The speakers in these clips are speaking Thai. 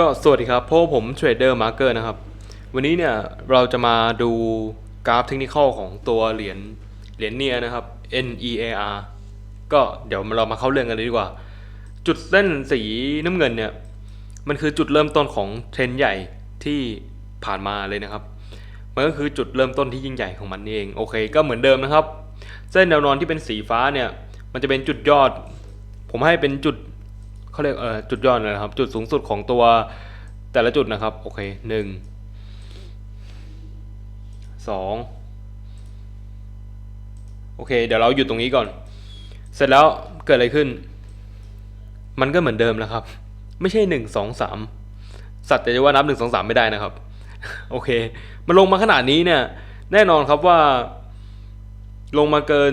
ก็สวัสดีครับเพราะว่าผมเทรดเดอร์มาร์เกอร์นะครับ วันนี้เนี่ยเราจะมาดูกราฟเทคนิคของตัวเหรียญเหรียญเนียนะครับ N E A R ก็เดี๋ยวเรามาเข้าเรื่องกันเลยดีกว่า จุดเส้นสีน้ำเงินเนี่ย มันคือจุดเริ่มต้นของเทรนใหญ่ที่ผ่านมาเลยนะครับ มันก็คือจุดเริ่มต้นที่ยิ่งใหญ่ของมันเอง โอเค ก็เหมือนเดิมนะครับ เส้นแนวนอนที่เป็นสีฟ้าเนี่ย มันจะเป็นจุดยอด ผมให้เป็นจุด เขาเรียกเออจุดยอดนะครับ จุดสูงสุดของตัวแต่ละจุดนะครับ โอเคหนึ่งสองโอเค เดี๋ยวเราหยุดตรงนี้ก่อน เสร็จแล้วเกิดอะไรขึ้น มันก็เหมือนเดิมแล้วครับ ไม่ใช่หนึ่งสองสามสัตว์แต่จะว่านับหนึ่งสองสามไม่ได้นะครับ โอเค มันลงมาขนาดนี้เนี่ย แน่นอนครับว่า ลงมาเกิน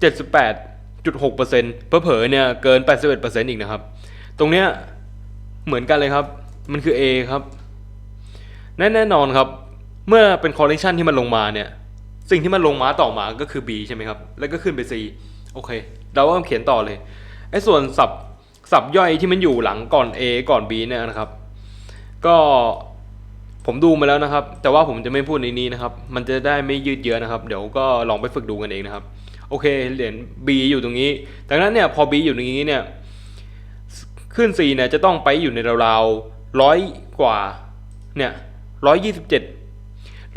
78.6%เผลอๆเนี่ยเกิน 81%อีกนะครับ ตรงเนี้ยเหมือนกันเลยครับ มันคือ A ครับ แน่แน่นอนครับ เมื่อเป็นคอลเลคชันที่มันลงมาเนี่ย สิ่งที่มันลงมาต่อมาก็คือ B ใช่ไหมครับ แล้วก็ขึ้นไป C โอเค เราก็เขียนต่อเลย ไอ้ส่วนสับสับย่อยที่มันอยู่หลังก่อน A ก่อน B เนี่ยนะครับ ก็ผมดูมาแล้วนะครับ แต่ว่าผมจะไม่พูดในนี้นะครับ มันจะได้ไม่ยืดเยื้อนะครับ เดี๋ยวก็ลองไปฝึกดูกันเองนะครับ โอเค เหรียญ B อยู่ตรงนี้ ดังนั้นเนี่ยพอ B อยู่ตรงนี้เนี่ย ขึ้น C เนี่ยจะต้องไปอยู่ในราวๆร้อยกว่าเนี่ยร้อยยี่สิบเจ็ด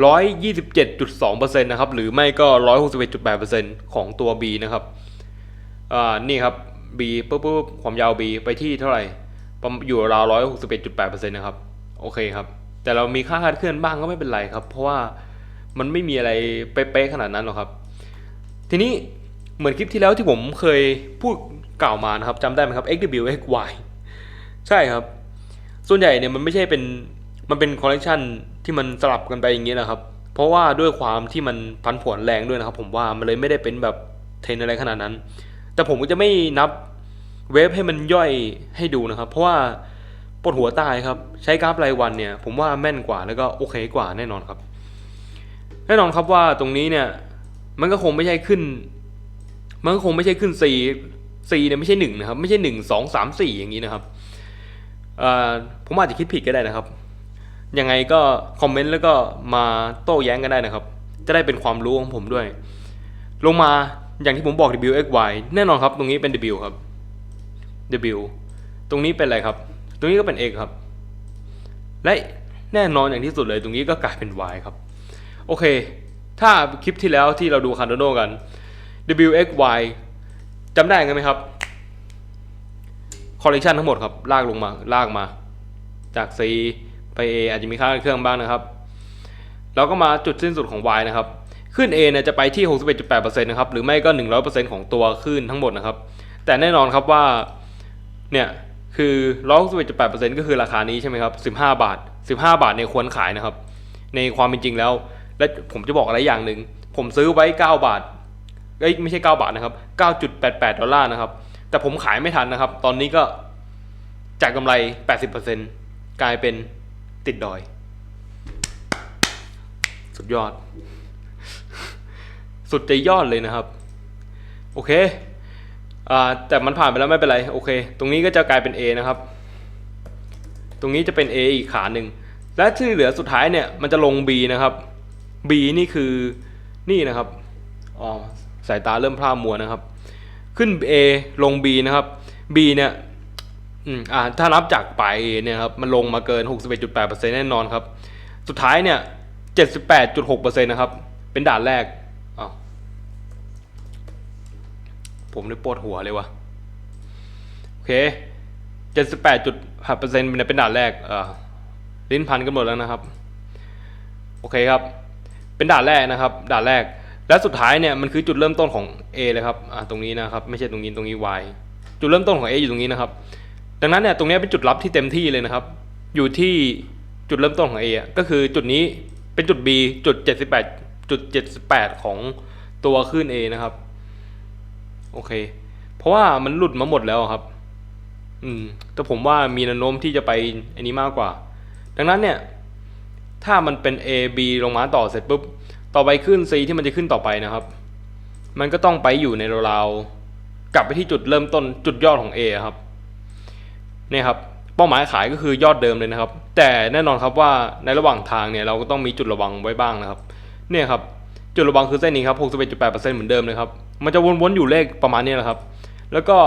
ร้อยยี่สิบเจ็ดจุดสองเปอร์เซ็นต์นะครับหรือไม่ก็ร้อยหกสิบเอ็ดจุดแปดเปอร์เซ็นต์ของตัว B นะครับอ่านี่ครับ B ปุ๊บปุ๊บความยาว B ไปที่เท่าไหร่อยู่ราวร้อยหกสิบเอ็ดจุดแปดเปอร์เซ็นต์นะครับโอเคครับ แต่เรามีค่าคาดเคลื่อนบ้างก็ไม่เป็นไรครับ เพราะว่ามันไม่มีอะไรเป๊ะๆขนาดนั้นหรอกครับ ทีนี้เหมือนคลิปที่แล้วที่ผมเคยพูดกล่าวมานะครับจำได้ไหมครับ XW XY ใช่ครับ ส่วนใหญ่เนี่ยมันไม่ใช่เป็นมันเป็นคอลเลกชันที่มันสลับกันไปอย่างนี้นะครับ เพราะว่าด้วยความที่มันพันผวนแรงด้วยนะครับ ผมว่ามันเลยไม่ได้เป็นแบบเทรนอะไรขนาดนั้น แต่ผมก็จะไม่นับเวฟให้มันย่อยให้ดูนะครับ เพราะว่าปวดหัวตายครับ ใช้กราฟรายวันเนี่ย ผมว่าแม่นกว่าแล้วก็โอเคกว่าแน่นอนครับ แน่นอนครับว่าตรงนี้เนี่ย มันก็คงไม่ใช่ขึ้น มันก็คงไม่ใช่ขึ้น C C เนี่ยไม่ใช่หนึ่งนะครับ ไม่ใช่หนึ่งสองสามสี่อย่างนี้นะครับ ผมอาจจะคิดผิดก็ได้นะครับ ยังไงก็คอมเมนต์แล้วก็มาโต้แย้งกันได้นะครับ จะได้เป็นความรู้ของผมด้วย ลงมาอย่างที่ผมบอก W X Y แน่นอนครับ ตรงนี้เป็น W ครับ W ตรงนี้เป็นอะไรครับ ตรงนี้ก็เป็น X ครับ และแน่นอนอย่างที่สุดเลย ตรงนี้ก็กลายเป็น Y ครับ โอเค ถ้าคลิปที่แล้วที่เราดูคาร์โดโนกัน W X Y จำได้กันไหมครับ คอลเลกชันทั้งหมดครับลากลงมาลากมา จาก C ไป A อาจจะมีค่าเครื่องบ้างนะครับเราก็มาจุดสิ้นสุดของ Y นะครับขึ้น A เนี่ยจะไปที่ 61.8%นะครับหรือไม่ก็ 100%ของตัวขึ้นทั้งหมดนะครับ แต่แน่นอนครับว่าเนี่ยคือ161.8%ก็คือราคานี้ใช่ไหมครับ15 บาท 15 บาทเนี่ยควรขายนะครับ ในความเป็นจริงแล้ว และผมจะบอกอะไรอย่างหนึ่งผมซื้อไว้ 9 บาทเอ้ยไม่ใช่ 9 บาทนะครับ 9.88 ดอลลาร์นะครับ แต่ผมขายไม่ทันนะครับ ตอนนี้ก็จากกำไร 80%กลายเป็นติดดอย สุดยอด สุดใจยอดเลยนะครับ โอเคอแต่มันผ่านไปแล้วไม่เป็นไร โอเค ตรงนี้ก็จะกลายเป็น A นะครับ ตรงนี้จะเป็น A อีกขาหนึ่ง และที่เหลือสุดท้ายเนี่ย มันจะลง B นะครับ B นี่คือนี่นะครับอ๋อสายตาเริ่มพร่ามัวนะครับ ขึ้น A ลง B นะครับ B เนี่ยอืมอ่าถ้านับจากปลาย A เนี่ยครับมันลงมาเกิน 61.8%แน่นอนครับ สุดท้ายเนี่ย 78.6%นะครับ เป็นด่านแรกอ้าวผมได้ปวดหัวเลยวะโอเค 78.5%เป็นเป็นด่านแรกเอ่อลิ้นพันกันหมดแล้วนะครับ โอเคครับ เป็นด่านแรกนะครับ ด่านแรก และสุดท้ายเนี่ยมันคือจุดเริ่มต้นของ A เลยครับอ่าตรงนี้นะครับไม่ใช่ตรงนี้ตรงนี้ Y จุดเริ่มต้นของ A อยู่ตรงนี้นะครับ ดังนั้นเนี่ยตรงนี้เป็นจุดรับที่เต็มที่เลยนะครับ อยู่ที่จุดเริ่มต้นของ A อก็คือจุดนี้เป็นจุด B จุด 78จุด78 ของตัวขึ้น A นะครับโอเค เพราะว่ามันหลุดมาหมดแล้วครับ อืม แต่ผมว่ามีแนวโน้มที่จะไปอันนี้มากกว่า ดังนั้นเนี่ย ถ้ามันเป็น A B ลงมาต่อเสร็จปุ๊บ ต่อไปขึ้น C ที่มันจะขึ้นต่อไปนะครับ มันก็ต้องไปอยู่ในราวๆกลับไปที่จุดเริ่มต้นจุดยอดของ A ครับเนี่ยครับเป้าหมายขายก็คือยอดเดิมเลยนะครับ แต่แน่นอนครับว่าในระหว่างทางเนี่ยเราก็ต้องมีจุดระวังไว้บ้างนะครับ เนี่ยครับจุดระวังคือเส้นนี้ครับ61.8%เหมือนเดิมเลยครับ มันจะวนๆอยู่เลขประมาณนี้แหละครับ แล้วก็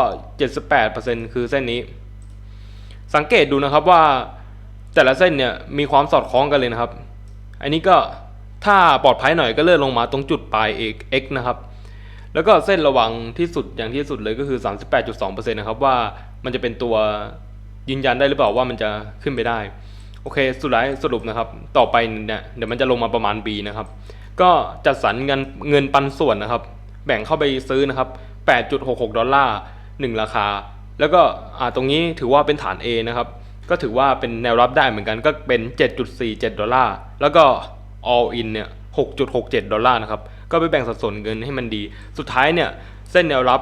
78%คือเส้นนี้ สังเกตดูนะครับว่าแต่ละเส้นเนี่ยมีความสอดคล้องกันเลยนะครับ อันนี้ก็ ถ้าปลอดภัยหน่อยก็เลื่อนลงมาตรงจุดปลาย x นะครับ แล้วก็เส้นระวังที่สุดอย่างที่สุดเลยก็คือ 38.2%นะครับว่ามันจะเป็นตัวยืนยันได้หรือเปล่าว่ามันจะขึ้นไปได้ โอเคสุดท้ายสรุปนะครับ ต่อไปเนี่ยเดี๋ยวมันจะลงมาประมาณ B นะครับ ก็จัดสรรเงินเงินปันส่วนนะครับ แบ่งเข้าไปซื้อนะครับ 8.66 ดอลลาร์ 1 ราคา แล้วก็อ่าตรงนี้ถือว่าเป็นฐาน A นะครับก็ถือว่าเป็นแนวรับได้เหมือนกันก็เป็น 7.47 ดอลลาร์ แล้วก็ all in เนี่ย 6.67 ดอลลาร์นะครับ ก็ไปแบ่งสัดส่วนเงินให้มันดี สุดท้ายเนี่ย เส้นแนวรับ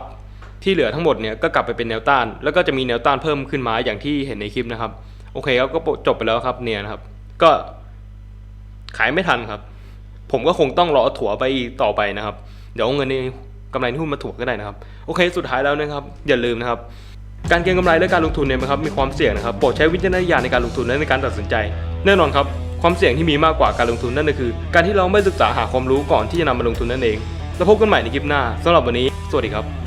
ที่เหลือทั้งหมดเนี่ย ก็กลับไปเป็นแนวต้าน แล้วก็จะมีแนวต้านเพิ่มขึ้นมาอย่างที่เห็นในคลิปนะครับ โอเคครับก็จบไปแล้วครับเนี่ยนะครับ ก็ขายไม่ทันครับ ผมก็คงต้องรอถั่วไปต่อไปนะครับ เดี๋ยวเอาเงินในกำไรในหุ้นมาถั่วก็ได้นะครับ โอเค สุดท้ายแล้วนะครับ อย่าลืมนะครับการเก็งกำไรและการลงทุนเนี่ยนะครับมีความเสี่ยงนะครับโปรดใช้วิจารณญาณในการลงทุนและในการตัดสินใจ แน่นอนครับ ความเสี่ยงที่มีมากกว่าการลงทุนนั่นก็คือ การที่เราไม่ศึกษาหาความรู้ก่อนที่จะนำมาลงทุนนั่นเอง แล้วพบกันใหม่ในคลิปหน้าสำหรับวันนี้ สวัสดีครับ